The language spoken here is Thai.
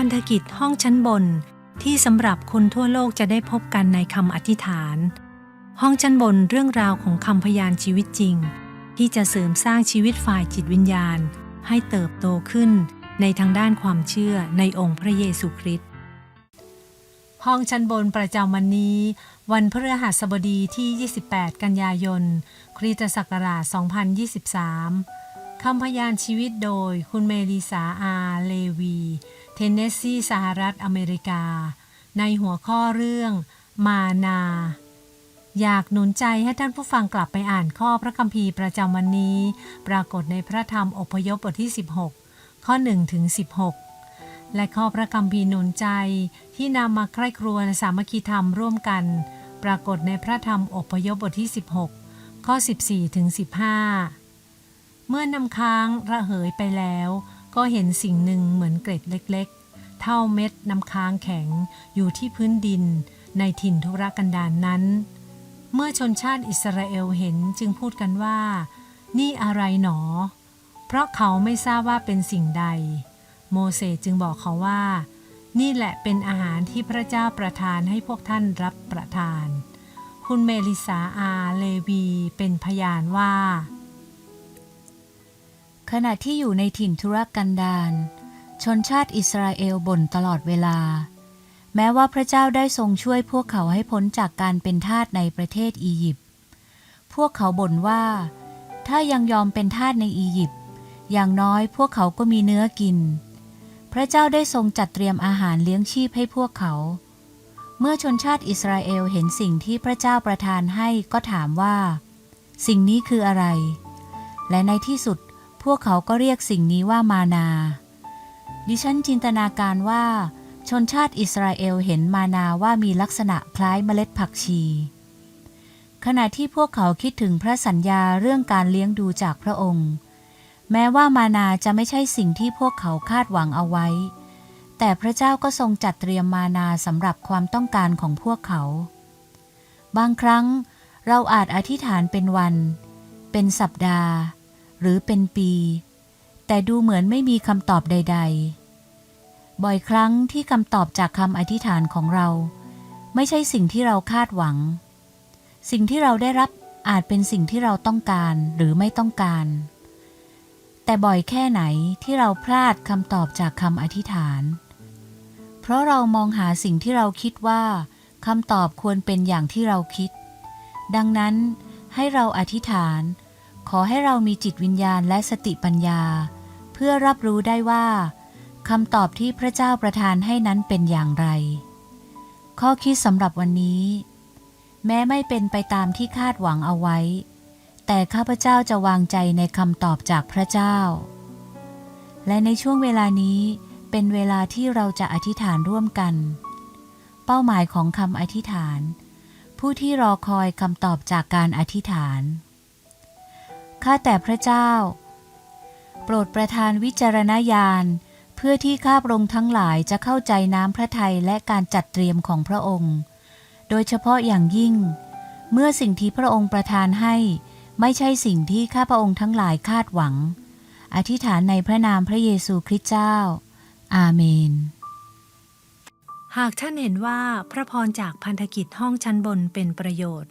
พันธกิจห้องชั้นบน ที่สำหรับคนทั่วโลกจะได้พบกันในคำอธิษฐาน ห้องชั้นบนเรื่องราวของคำพยานชีวิตจริง ที่จะเสริมสร้างชีวิตฝ่ายจิตวิญญาณ ให้เติบโตขึ้นในทางด้านความเชื่อในองค์พระเยซูคริสต์ห้องชั้นบนประจำวันนี้ วันพฤหัสบดีที่ 28 กันยายน คริสตศักราช 2023 คำพยานชีวิตโดยคุณเมลิสาอาเลวี เทนเนสซีสหรัฐอเมริกา ในหัวข้อเรื่อง มานา อยากหนุนใจให้ท่านผู้ฟังกลับไปอ่านข้อพระคัมภีร์ประจำวันนี้ ปรากฏในพระธรรมอพยพบทที่ 16 ข้อ1ถึง16 และข้อพระคัมภีร์หนุนใจที่นำมาใคร่ครวญสามัคคีธรรมร่วมกัน ปรากฏในพระธรรมอพยพบทที่ 16 ข้อ 14ถึง15 เมื่อนำค้างระเหยไปแล้ว ก็เห็นสิ่งหนึ่งเหมือนเกร็ดเล็กๆ เท่าเม็ดน้ำค้างแข็งอยู่ที่พื้นดิน ในถิ่นทุรกันดารนนั้น เมื่อชนชาติอิสราเอลเห็นจึงพูดกันว่า นี่อะไรหนอ เพราะเขาไม่ทราบว่าเป็นสิ่งใด โมเสสจึงบอกเขาว่า นี่แหละเป็นอาหารที่พระเจ้าประทานให้พวกท่านรับประทาน คุณเมลิสาอาเลวีเป็นพยานว่า ขณะที่อยู่ในถิ่นทุรกันดารชนชาติอิสราเอลบ่นตลอดเวลา แม้ว่าพระเจ้าได้ทรงช่วยพวกเขาให้พ้นจากการเป็นทาสในประเทศอียิปต์พวกเขาบ่นว่า ถ้ายังยอมเป็นทาสในอียิปต์อย่างน้อยพวกเขาก็มีเนื้อกิน พระเจ้าได้ทรงจัดเตรียมอาหารเลี้ยงชีพให้พวกเขา เมื่อชนชาติอิสราเอลเห็นสิ่งที่พระเจ้าประทานให้ก็ถามว่า สิ่งนี้คืออะไร และในที่สุด พวกเขาก็เรียกสิ่งนี้ว่ามานา ดิฉันจินตนาการว่า ชนชาติอิสราเอลเห็นมานาว่ามีลักษณะคล้ายเมล็ดผักชี ขณะที่พวกเขาคิดถึงพระสัญญาเรื่องการเลี้ยงดูจากพระองค์ แม้ว่ามานาจะไม่ใช่สิ่งที่พวกเขาคาดหวังเอาไว้ แต่พระเจ้าก็ทรงจัดเตรียมมานาสำหรับความต้องการของพวกเขา บางครั้งเราอาจอธิษฐานเป็นวัน เป็นสัปดาห์ หรือเป็นปี แต่ดูเหมือนไม่มีคำตอบใด ๆ บ่อยครั้งที่คำตอบจากคำอธิษฐานของเรา ไม่ใช่สิ่งที่เราคาดหวัง สิ่งที่เราได้รับอาจเป็นสิ่งที่เราต้องการหรือไม่ต้องการ แต่บ่อยแค่ไหนที่เราพลาดคำตอบจากคำอธิษฐาน เพราะเรามองหาสิ่งที่เราคิดว่าคำตอบควรเป็นอย่างที่เราคิด ดังนั้นให้เราอธิษฐาน ขอให้เรามีจิตวิญญาณและสติปัญญา เพื่อรับรู้ได้ว่าคำตอบที่พระเจ้าประทานให้นั้นเป็นอย่างไร ข้อคิดสำหรับวันนี้ แม้ไม่เป็นไปตามที่คาดหวังเอาไว้ แต่ข้าพเจ้าจะวางใจในคำตอบจากพระเจ้า และในช่วงเวลานี้เป็นเวลาที่เราจะอธิษฐานร่วมกัน เป้าหมายของคำอธิษฐาน ผู้ที่รอคอยคำตอบจากการอธิษฐาน ข้าแต่พระเจ้า โปรดประทานวิจารณญาณ เพื่อที่ข้าพระองค์ทั้งหลายจะเข้าใจน้ำพระทัยและการจัดเตรียมของพระองค์ โดยเฉพาะอย่างยิ่ง เมื่อสิ่งที่พระองค์ประทานให้ ไม่ใช่สิ่งที่ข้าพระองค์ทั้งหลายคาดหวัง อธิษฐานในพระนามพระเยซูคริสต์เจ้า อาเมนหากท่านเห็นว่าพระพรจากพันธกิจห้องชั้นบนเป็นประโยชน์